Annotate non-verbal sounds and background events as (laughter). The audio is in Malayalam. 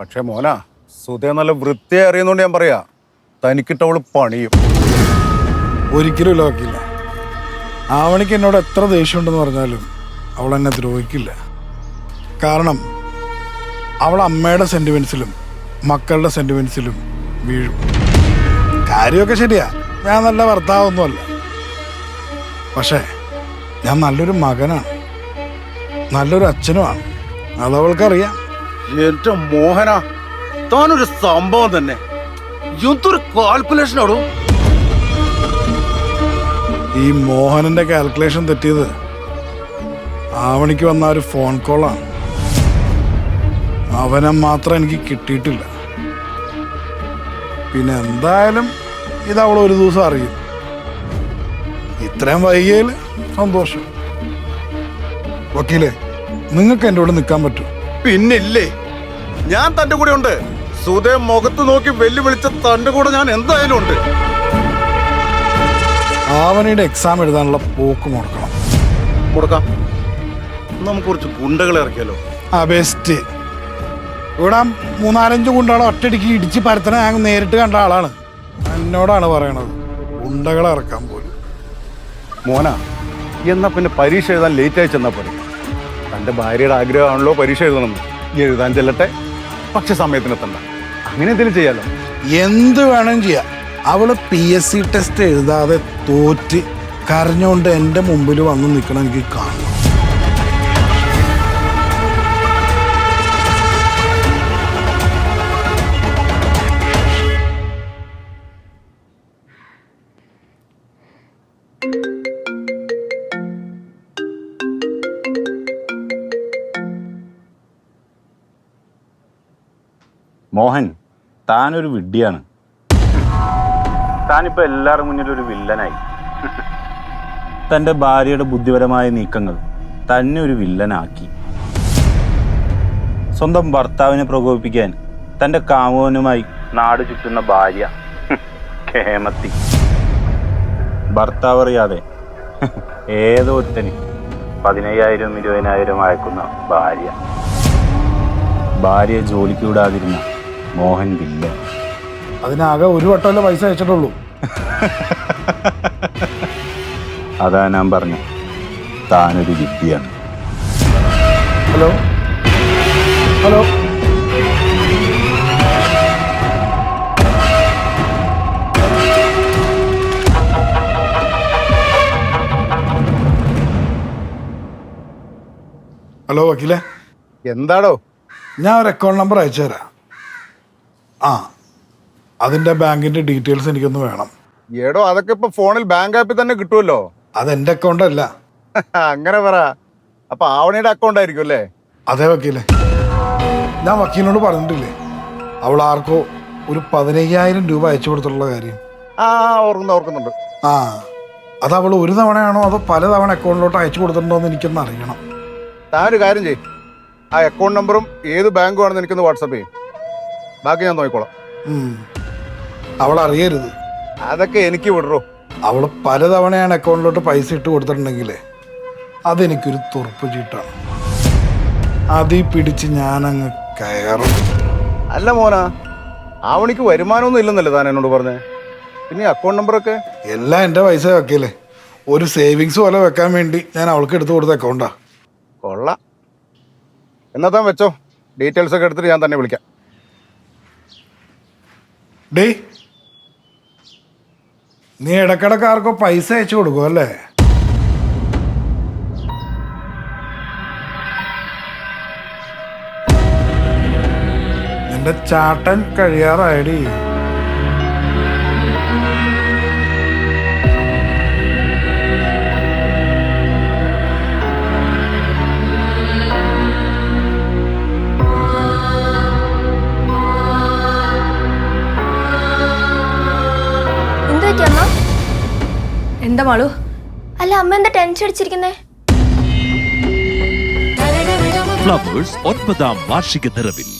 പക്ഷെ മോന സുധയെ നല്ല വൃത്തി അറിയുന്നോണ്ട് ഞാൻ പറയാ തനിക്കിട്ടവൾ പണിയും. ഒരിക്കലും ലോക്കില്ല ആവണിക്ക് എന്നോട് എത്ര ദേഷ്യമുണ്ടെന്ന് പറഞ്ഞാലും അവൾ എന്നെ ദ്രോഹിക്കില്ല. കാരണം അവൾ അമ്മയുടെ സെന്റിമെന്റ്സിലും മക്കളുടെ സെന്റിമെന്റ്സിലും വീഴും. കാര്യമൊക്കെ ശരിയാ. ഞാൻ നല്ല ഭർത്താവൊന്നുമല്ല. പക്ഷേ ഞാൻ നല്ലൊരു മകനാണ്. നല്ലൊരു അച്ഛനുമാണ്. അതവൾക്കറിയാം. എന്റെ മോഹന. താനൊരു സംഭവം തന്നെ. എന്തൊരു കാൽക്കുലേഷൻ ആടോ. ഈ മോഹനന്റെ കാൽക്കുലേഷൻ തെറ്റിയത് ആവണിക്ക് വന്ന ഒരു ഫോൺ കോളാണ് അവനെ മാത്രം എനിക്ക് കിട്ടിയിട്ടില്ല. പിന്നെ എന്തായാലും ഇത് അവൾ ഒരു ദിവസം അറിയും. ഇത്രയും വൈകിയതിൽ സന്തോഷം. വക്കീലേ നിങ്ങൾക്ക് എന്റെ കൂടെ നിൽക്കാൻ പറ്റും പിന്നില്ലേ? ഞാൻ തന്റെ കൂടെ ഉണ്ട്. സുധേ മുഖത്ത് നോക്കി വെല്ലുവിളിച്ച തന്റെ കൂടെ ഞാൻ എന്തായാലും ഉണ്ട്. ആവണിയുടെ എക്സാം എഴുതാനുള്ള പോക്ക് മുടക്കണം. കൊടുക്കാം. നമുക്ക് കുറച്ച് ഗുണ്ടകളെ ഇറക്കിയല്ലോ ആ ബെസ്റ്റ് ഇവിടെ മൂന്നാലഞ്ച് ഗുണ്ടകളെ ഒറ്റടിക്ക് ഇടിച്ച് പരത്തണ ഞാൻ നേരിട്ട് കണ്ട ആളാണ്. എന്നോടാണ് പറയണത്. ഗുണ്ടകളെ ഇറക്കാൻ പോലും. മോന എന്നാ പിന്നെ പരീക്ഷ എഴുതാൻ ലേറ്റ് ആയി ചെന്നാ പോലും തന്റെ ഭാര്യയുടെ ആഗ്രഹമാണല്ലോ പരീക്ഷ എഴുതണം. എഴുതാൻ ചെല്ലട്ടെ. പക്ഷെ സമയത്തിനെത്തണ്ട അങ്ങനെ എന്തെങ്കിലും ചെയ്യാലോ? എന്ത് വേണം ചെയ്യാം. അവൾ പി എസ് സി ടെസ്റ്റ് എഴുതാതെ തോറ്റ് കരഞ്ഞുകൊണ്ട് എന്റെ മുമ്പിൽ വന്ന് നിൽക്കണം എനിക്ക് കാണണം മോഹൻ താനൊരു വിഡ്ഢിയാണ്. താനിപ്പോ എല്ലാവരും മുന്നിൽ ഒരു വില്ലനായി. തന്റെ ഭാര്യയുടെ ബുദ്ധിപരമായ നീക്കങ്ങൾ തന്നെ ഒരു വില്ലനാക്കി. സ്വന്തം ഭർത്താവിനെ പ്രകോപിപ്പിക്കാൻ തന്റെ കാമോനുമായി നാട് ചുറ്റുന്ന ഭാര്യ. കേമത്തി. ഭർത്താവ് അറിയാതെ ഏതോ ഒരുത്തന് പതിനയ്യായിരം ഇരുപതിനായിരം അയക്കുന്ന ഭാര്യ. ഭാര്യയെ ജോലിക്ക് വിടാതിരുന്ന മോഹൻ വില്ല അതിനാകെ ഒരു വട്ടമല്ലേ പൈസ അയച്ചിട്ടുള്ളൂ. അതാ ഞാൻ പറഞ്ഞു. താനൊരു വിദ്യയാണ്. ഹലോ? ഹലോ? ഹലോ വക്കീലെ. എന്താടോ? ഞാൻ ഒരു അക്കൗണ്ട് നമ്പർ അയച്ചു തരാം ആ. അതിന്റെ ബാങ്കിന്റെ ഡീറ്റെയിൽസ് എനിക്കൊന്ന് വേണം. ഏടോ അതൊക്കെ ഇപ്പൊ ഫോണിൽ ബാങ്ക് ആപ്പിൽ തന്നെ കിട്ടുമല്ലോ അതെന്റെ അക്കൗണ്ട് അല്ല. (laughs) അങ്ങനെ പറ. അപ്പൊ ആവണിയുടെ അക്കൗണ്ട് ആയിരിക്കും അല്ലേ? അതേ വക്കീലേ. ഞാൻ വക്കീലിനോട് പറഞ്ഞിട്ടില്ലേ? അവൾ ആർക്കോ ഒരു പതിനയ്യായിരം രൂപ അയച്ചു കൊടുത്തിട്ടുള്ള കാര്യം. ആ ഓർക്കുന്നു ഓർക്കുന്നുണ്ട്. ആ. അത് അവൾ ഒരു തവണയാണോ അതോ പല തവണ അക്കൗണ്ടിലോട്ട് അയച്ചു കൊടുത്തിട്ടുണ്ടോ എന്ന് എനിക്കൊന്ന് അറിയണം. താനൊരു ഒരു കാര്യം ചെയ്യും. ആ അക്കൗണ്ട് നമ്പറും ഏത് ബാങ്കും ആണെന്ന് എനിക്കൊന്ന് വാട്സപ്പ് ചെയ്യും. ബാക്കി ഞാൻ നോക്കിക്കോളാം. അവൾ അറിയരുത് അതൊക്കെ എനിക്ക് വിടറോ. അവൾ പലതവണയാണ് അക്കൗണ്ടിലോട്ട് പൈസ ഇട്ട് കൊടുത്തിട്ടുണ്ടെങ്കിൽ അതെനിക്കൊരു തുറപ്പ് ചീട്ടാണ്. അതിൽ പിടിച്ച് ഞാനങ്ങ് കയറും. അല്ല മോനാ ആവണിക്ക് വരുമാനമൊന്നും ഇല്ലെന്നല്ലേ താൻ എന്നോട് പറഞ്ഞേ? പിന്നെ അക്കൗണ്ട് നമ്പറൊക്കെ എല്ലാം എന്റെ പൈസ വെക്കല്ലേ ഒരു സേവിങ്സ് പോലെ വെക്കാൻ വേണ്ടി ഞാൻ അവൾക്ക് എടുത്തു കൊടുത്ത അക്കൗണ്ടാ. കൊള്ളാം. എന്നാ താൻ വെച്ചോ. ഡീറ്റെയിൽസ് ഒക്കെ എടുത്തിട്ട് ഞാൻ തന്നെ വിളിക്കാം. ഡേ നീ ഇടക്കിടക്ക് ആർക്കോ പൈസ അയച്ചു കൊടുക്കും അല്ലേ? നിന്റെ ചാട്ടൻ കഴിയാറായടി. എന്താ മാളു? അല്ല അമ്മ എന്താ ടെൻഷൻ അടിച്ചിരിക്കുന്നേ? ഫ്ലവേഴ്സ് ഒൻപതാം വാർഷിക നിറവിൽ.